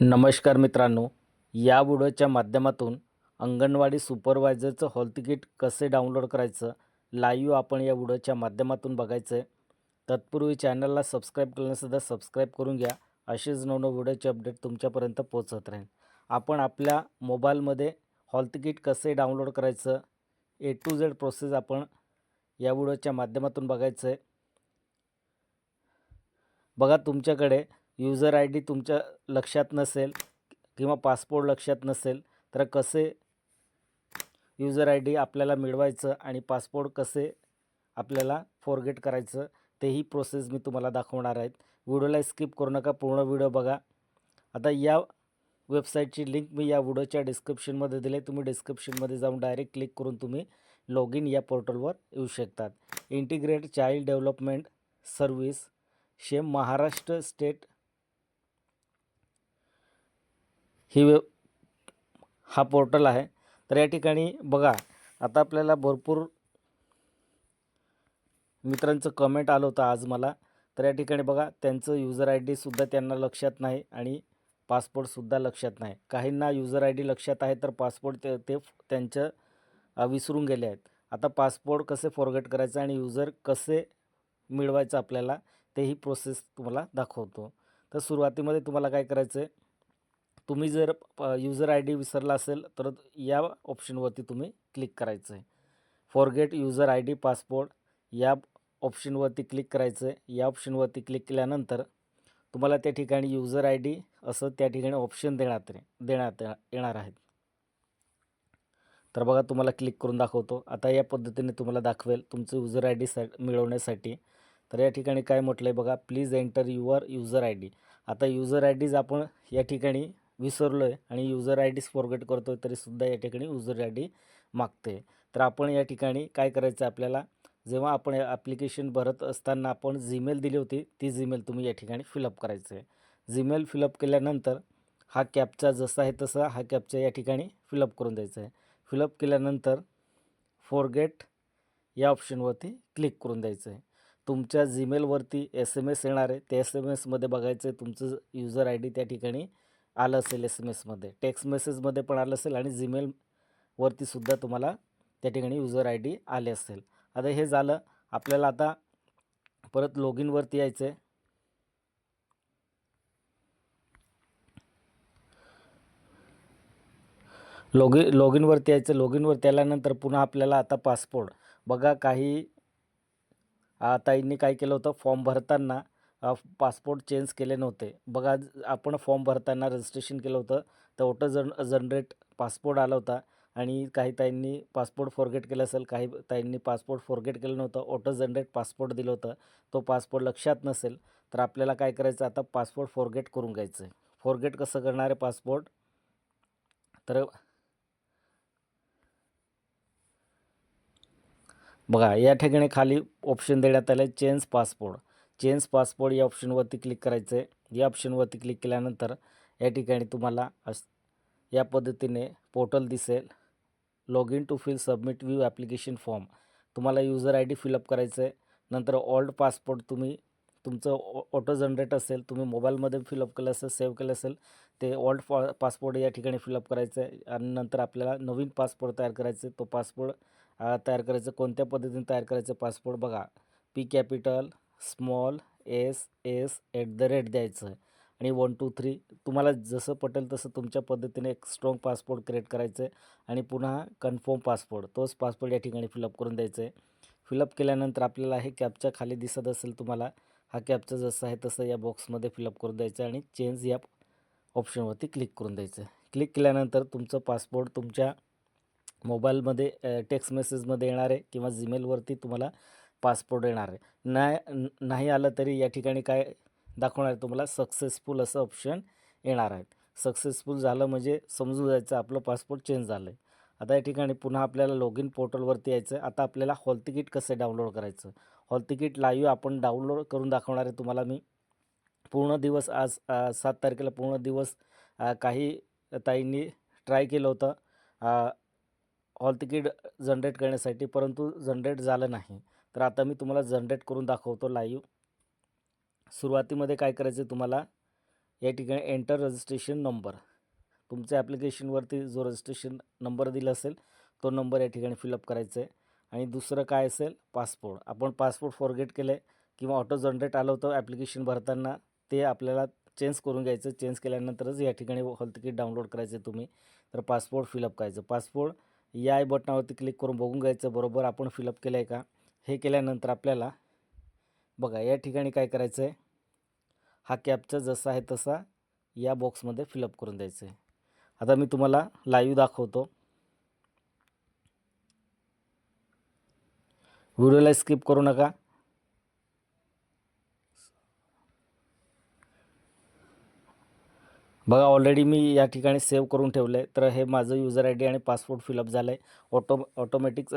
नमस्कार मित्रांनो या व्हिडिओच्या माध्यमातून अंगणवाडी सुपरवायझरचं हॉल तिकीट कसे डाउनलोड करायचं लाईव्ह आपण या व्हिडिओच्या माध्यमातून बघायचं आहे तत्पूर्वी चॅनलला सबस्क्राईब करण्यासुद्धा सबस्क्राईब करून घ्या असेच नवनव व्हिडिओचे अपडेट तुमच्यापर्यंत पोहोचत राहील. आपण आपल्या मोबाईलमध्ये हॉल तिकीट कसे डाउनलोड करायचं ए टू झेड प्रोसेस आपण या व्हिडिओच्या माध्यमातून बघायचं आहे बघा तुमच्याकडे युजर आय डी तुमच्या लक्षात नसेल किंवा पासपोर्ट लक्षात नसेल तर कसे युजर आय डी आपल्याला मिळवायचं आणि पासपोर्ट कसे आपल्याला फॉरगेट करायचं तेही प्रोसेस मी तुम्हाला दाखवणार आहेत. व्हिडिओला स्किप करू नका पूर्ण व्हिडिओ बघा. आता या वेबसाईटची लिंक मी या व्हिडिओच्या डिस्क्रिप्शनमध्ये दिले तुम्ही डिस्क्रिप्शनमध्ये जाऊन डायरेक्ट क्लिक करून तुम्ही लॉग इन या पोर्टलवर येऊ शकतात. Integrate child development service scheme Maharashtra state ही वे हा पोर्टल आहे. तर या ठिकाणी बघा आता आपल्याला भरपूर मित्रांचं कमेंट आलं होतं आज मला. तर या ठिकाणी बघा त्यांचं युजर आय डीसुद्धा त्यांना लक्षात नाही आणि पासपोर्टसुद्धा लक्षात नाही. काहींना युजर आय डी लक्षात आहे तर पासपोर्ट ते ते त्यांचं विसरून गेले आहेत. आता पासपोर्ट कसे फॉरगेट करायचं आणि युजर कसे मिळवायचं आपल्याला तेही प्रोसेस तुम्हाला दाखवतो. तर सुरुवातीमध्ये तुम्हाला काय करायचं आहे तुम्ही जर युजर आय डी विसरला असेल तर या ऑप्शनवरती तुम्ही क्लिक करायचं आहे forget user I D passport या ऑप्शनवरती क्लिक करायचं आहे या ऑप्शनवरती क्लिक केल्यानंतर तुम्हाला त्या ठिकाणी युजर आय डी असं त्या ठिकाणी ऑप्शन देण्यात देण्यात येणार आहेत तर बघा तुम्हाला क्लिक करून दाखवतो. आता या पद्धतीने तुम्हाला दाखवेल तुमचं युजर आय डी सा मिळवण्यासाठी. तर या ठिकाणी काय म्हटलं आहे बघा please enter your user I D आता युजर आय डीज आपण या ठिकाणी विसरलो आहे आणि युजर आय डीज फॉरगेट करतो आहे तरीसुद्धा या ठिकाणी युजर आय डी मागते तर आपण या ठिकाणी काय करायचं आहे आपल्याला? जेव्हा आपण ॲप्लिकेशन भरत असताना आपण जीमेल दिली होती ती जीमेल तुम्ही या ठिकाणी फिलअप करायचं आहे. जीमेल फिलअप केल्यानंतर हा कॅपचा जसा आहे तसा हा कॅपचा या ठिकाणी फिलअप करून द्यायचा आहे. फिलअप केल्यानंतर फॉरगेट या ऑप्शनवरती क्लिक करून द्यायचं आहे. तुमच्या जीमेलवरती एस एम एस येणार आहे. त्या एस एम एसमध्ये बघायचं आहे. तुमचं युजर आय डी त्या ठिकाणी आलं असेल एस एम एसमध्ये टेक्स्ट मेसेजमध्ये पण आलं असेल आणि जीमेलवरती सुद्धा तुम्हाला त्या ठिकाणी युजर आय डी आले असेल. आता हे झालं आपल्याला आता परत लॉग इनवरती यायचं आहे लॉग इन लॉग इनवरती यायचं लॉग इनवरती आल्यानंतर पुन्हा आपल्याला आता पासपोर्ट बघा काही ताईंनी काय केलं होतं फॉर्म भरताना पासपोर्ट चेंज केले नव्हते. बघा आपण फॉर्म भरताना रजिस्ट्रेशन केलं होतं तर ऑटो जन जनरेट पासपोर्ट आला होता आणि काही ताईंनी पासपोर्ट फॉरगेट केलं असेल काही ताईंनी पासपोर्ट फॉरगेट केलं नव्हतं ऑटो जनरेट पासपोर्ट दिलं होतं तो पासपोर्ट लक्षात नसेल तर आपल्याला काय करायचं आता पासपोर्ट फॉरगेट करून घ्यायचं आहे फॉरगेट कसं करणार आहे पासपोर्ट? तर बघा या ठिकाणी खाली ऑप्शन देण्यात आलं आहे चेंज पासपोर्ट चेंज पासपोर्ट या ऑप्शनवरती क्लिक करायचं आहे या ऑप्शनवरती क्लिक केल्यानंतर या ठिकाणी तुम्हाला अस या पद्धतीने पोर्टल दिसेल. Log in to fill submit view application form. तुम्हाला user I D fill up करायचं आहे नंतर ओल्ड पासपोर्ट तुम्ही तुमचं ऑटो जनरेट असेल तुम्ही मोबाईलमध्ये फिलअप केलं असेल सेव्ह केलं असेल ते ओल्ड पा पासपोर्ट या ठिकाणी फिलअप करायचं आहे आणि नंतर आपल्याला नवीन पासपोर्ट तयार करायचं आहे तो पासपोर्ट तयार करायचं कोणत्या पद्धतीने तयार करायचं पासपोर्ट बघा. P capital small S S at the rate द्यायचं. आणि वन टू थ्री तुम्हाला जसं पटेल तसं तुमच्या पद्धतीने एक स्ट्रॉंग पासपोर्ट क्रिएट करायचं आहे. आणि पुन्हा कन्फर्म पासपोर्ट तोच पासपोर्ट या ठिकाणी फिलअप करून द्यायचं आहे. फिलअप केल्यानंतर आपल्याला हे कॅपच्या खाली दिसत असेल तुम्हाला हा कॅपचा जसं आहे तसं या बॉक्समध्ये फिलअप करून द्यायचं आणि चेंज या ऑप्शनवरती क्लिक करून द्यायचं क्लिक केल्यानंतर तुमचं पासपोर्ट तुमच्या मोबाईलमध्ये टेक्स्ट मेसेजमध्ये येणार आहे. किंवा जीमेलवरती तुम्हाला पासपोर्ट येणार आहे. नाही नाही आलं तरी या ठिकाणी काय दाखवणार आहे तुम्हाला? सक्सेसफुल असं ऑप्शन येणार आहे. सक्सेसफुल झालं म्हणजे समजून जायचं आपलं पासपोर्ट चेंज झालं आहे आता या ठिकाणी पुन्हा आपल्याला लॉग इन पोर्टलवरती यायचं आहे. आता आपल्याला हॉल तिकीट कसं डाउनलोड करायचं? हॉल तिकीट लाईव्ह आपण डाउनलोड करून दाखवणार आहे तुम्हाला मी. पूर्ण दिवस आज सात तारखेला पूर्ण दिवस काही ताईंनी ट्राय केलं होतं. हॉल तिकीट जनरेट करण्यासाठी परंतु जनरेट झालं नाही. तर आता मी तुम्हाला जनरेट करून दाखवतो लाईव्ह सुरुवातीमध्ये काय करायचं आहे तुम्हाला? या ठिकाणी एंटर रजिस्ट्रेशन नंबर तुमच्या ॲप्लिकेशनवरती जो रजिस्ट्रेशन नंबर दिला असेल तो नंबर या ठिकाणी फिलअप करायचा आहे आणि दुसरं काय असेल? पासपोर्ट आपण पासपोर्ट फॉरगेट केलं आहे किंवा ऑटो जनरेट आलं होतं ॲप्लिकेशन भरताना ते आपल्याला चेंज करून घ्यायचं. चेंज केल्यानंतरच या ठिकाणी हॉल तिकीट डाउनलोड करायचं आहे तुम्ही. तर पासपोर्ट फिलअप करायचं. पासपोर्ट या आय बटनावरती क्लिक करून बघून घ्यायचं. बरोबर आपण फिलअप केलं आहे का? हे केल्यानंतर आपल्याला बघा या ठिकाणी काय करायचं आहे हा कॅपचा जसा आहे तसा या बॉक्समध्ये फिलअप करून द्यायचं आहे आता मी तुम्हाला लाईव्ह दाखवतो. व्हिडिओला स्किप करू नका. बघा ऑलरेडी मी या ठिकाणी सेव्ह करून ठेवलं आहे तर हे माझं युजर आय डी आणि पासपोर्ट फिलअप झालं आहे ऑटो ऑटोमॅटिक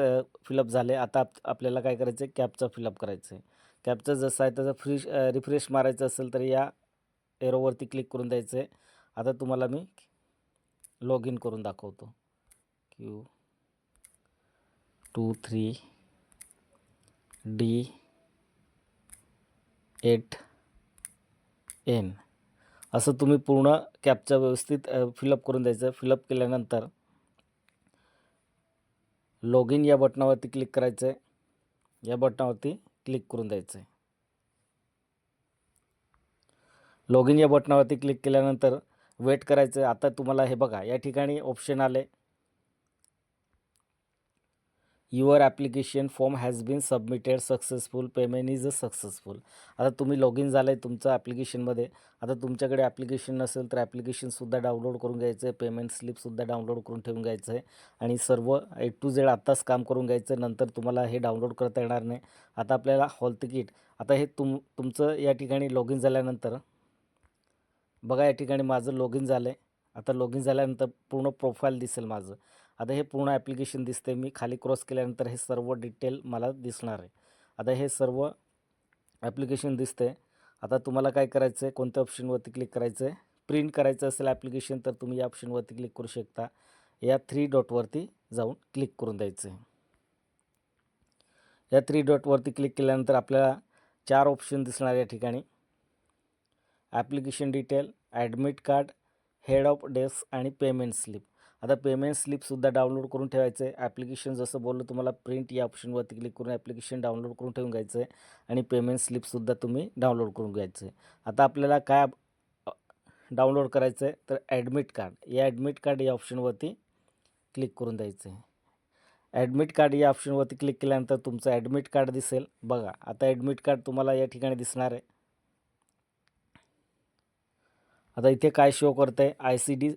फिलअप झालं आहे आता आप आपल्याला काय करायचं आहे कॅबचा फिलअप करायचं आहे कॅबचं जसं आहे तसं फ्री रिफ्रेश मारायचं असेल तर या एरोवरती क्लिक करून द्यायचं आहे आता तुम्हाला मी लॉग इन करून दाखवतो. Q two three D eight N असं तुम्ही पूर्ण कॅपचा व्यवस्थित फिलअप करून द्यायचं. फिलअप केल्यानंतर लॉग इन या बटनावरती क्लिक करायचं आहे या बटनावरती क्लिक करून द्यायचं आहे लॉग इन या बटनावरती क्लिक केल्यानंतर वेट करायचं आहे आता तुम्हाला हे बघा या ठिकाणी ऑप्शन आले. Your application form has been submitted successful payment is a successful. आता तुम्ही लॉग इन झालं आहे तुमचं ॲप्लिकेशनमध्ये आता तुमच्याकडे ॲप्लिकेशन नसेल तर ॲप्लिकेशनसुद्धा डाउनलोड करून घ्यायचं आहे पेमेंट स्लिपसुद्धा डाउनलोड करून ठेवून घ्यायचं आहे आणि सर्व ए टू झेड आत्ताच काम करून घ्यायचं आहे नंतर तुम्हाला हे डाउनलोड करता येणार नाही. आता आपल्याला हॉल तिकीट आता हे तुम तुमचं या ठिकाणी लॉग इन झाल्यानंतर बघा या ठिकाणी माझं लॉग इन झालं आहे आता लॉग इन झाल्यानंतर पूर्ण प्रोफाईल दिसेल माझं. आता हे पूर्ण ॲप्लिकेशन दिसते मी खाली क्रॉस केल्यानंतर हे सर्व डिटेल मला दिसणार आहे. आता हे सर्व ॲप्लिकेशन दिसते आता तुम्हाला काय करायचं आहे कोणत्या ऑप्शनवरती क्लिक करायचं आहे प्रिंट करायचं असेल ॲप्लिकेशन तर तुम्ही या ऑप्शनवरती क्लिक करू शकता. या थ्री डॉटवरती जाऊन क्लिक करून द्यायचं आहे या थ्री डॉटवरती क्लिक केल्यानंतर आपल्याला चार ऑप्शन दिसणार या ठिकाणी. Application detail admit card head of desk आणि पेमेंट स्लिप आता पेमेंट स्लिपसुद्धा डाउनलोड करून ठेवायचं आहे ॲप्लिकेशन जसं बोललो तुम्हाला प्रिंट या ऑप्शनवरती क्लिक करून ॲप्लिकेशन डाउनलोड करून ठेवून घ्यायचं आहे आणि पेमेंट स्लिपसुद्धा तुम्ही डाउनलोड करून घ्यायचं आहे आता आपल्याला काय डाउनलोड करायचं आहे तर ॲडमिट कार्ड या ॲडमिट कार्ड या ऑप्शनवरती क्लिक करून द्यायचं आहे ॲडमिट कार्ड या ऑप्शनवरती क्लिक केल्यानंतर तुमचं ॲडमिट कार्ड दिसेल. बघा आता ॲडमिट कार्ड तुम्हाला या ठिकाणी दिसणार आहे. आता इथे काय शो करतं आहे I C D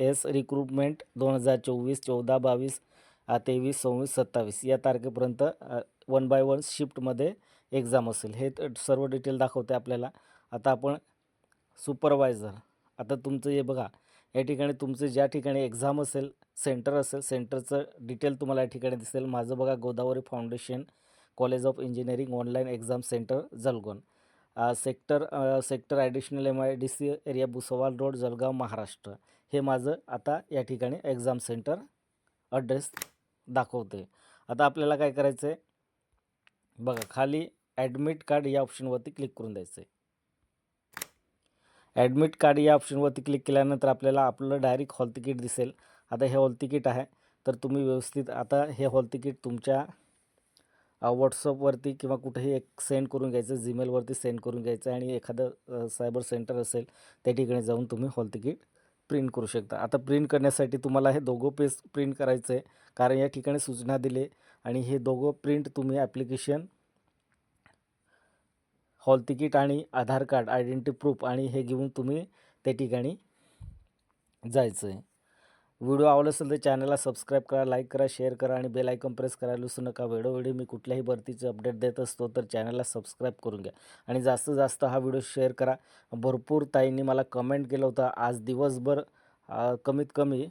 S recruitment दोन हजार चोवीस चौदा बावीस तेवीस सव्वीस सत्तावीस. या तारखेपर्यंत वन बाय वन शिफ्टमध्ये एक्झाम असेल. हे सर्व डिटेल दाखवते आपल्याला. आता आपण सुपरवायझर. आता तुमचं हे बघा या ठिकाणी तुमचं ज्या ठिकाणी एक्झाम असेल सेंटर असेल सेंटरचं डिटेल तुम्हाला या ठिकाणी दिसेल. माझं बघा Godavari foundation college of engineering online exam centre Jalgaon sector sector additional M I D C area Bhusawal road Jalgaon Maharashtra. हे माझं आता या ठिकाणी एक्झाम सेंटर अड्रेस दाखवते आता आपल्याला काय करायचं आहे बघा खाली ॲडमिट कार्ड या ऑप्शनवरती क्लिक करून द्यायचं आहे ॲडमिट कार्ड या ऑप्शनवरती क्लिक केल्यानंतर आपल्याला आपलं डायरेक्ट हॉल तिकीट दिसेल. आता हे हॉल तिकीट आहे. तर तुम्ही व्यवस्थित आता हे हॉल तिकीट तुमच्या व्हॉट्सअपवरती किंवा कुठेही एक सेंड करून घ्यायचं जीमेलवरती सेंड करून घ्यायचं आणि एखादं सायबर सेंटर असेल त्या ठिकाणी जाऊन तुम्ही हॉल तिकीट प्रिंट करू शकता. आता प्रिंट करण्यासाठी तुम्हाला हे दोघं पेज प्रिंट करायचं आहे कारण या ठिकाणी सूचना दिले आणि हे दोघं प्रिंट तुम्ही ॲप्लिकेशन हॉल तिकीट आणि आधार कार्ड आयडेंटिटी प्रूफ आणि हे घेऊन तुम्ही त्या ठिकाणी जायचं आहे व्हिडिओ आवडला असेल तर चॅनलला सबस्क्राईब करा लाईक करा शेअर करा आणि बेल आयकॉन प्रेस करायला विसरू नका. वेळोवेळी मी कुठल्याही भरतीचे अपडेट देत असतो तर चॅनलला सबस्क्राईब करून घ्या. आणि जास्तीत जास्त हा व्हिडिओ शेअर करा. भरपूर ताईंनी मला कमेंट केलं होतं. आज दिवसभर कमीत कमी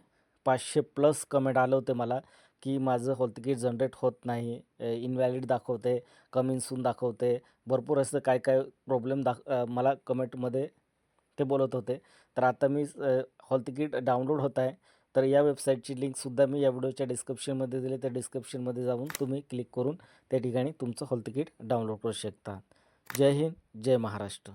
पाचशे प्लस कमेंट आलं होते मला की माझं हॉल तिकीट जनरेट होत नाही इनव्हॅलिड दाखवते कमिंग दाखवते. भरपूर असं काय काय प्रॉब्लेम दाख मला कमेंटमध्ये ते बोलत होते. तर आता मी हॉल तिकीट डाउनलोड होत आहे. तर या वेबसाईटची लिंकसुद्धा मी या व्हिडिओच्या डिस्क्रिप्शनमध्ये दिली. त्या डिस्क्रिप्शनमध्ये जाऊन तुम्ही क्लिक करून त्या ठिकाणी तुमचं हॉल तिकीट डाउनलोड करू शकता. जय हिंद जय महाराष्ट्र.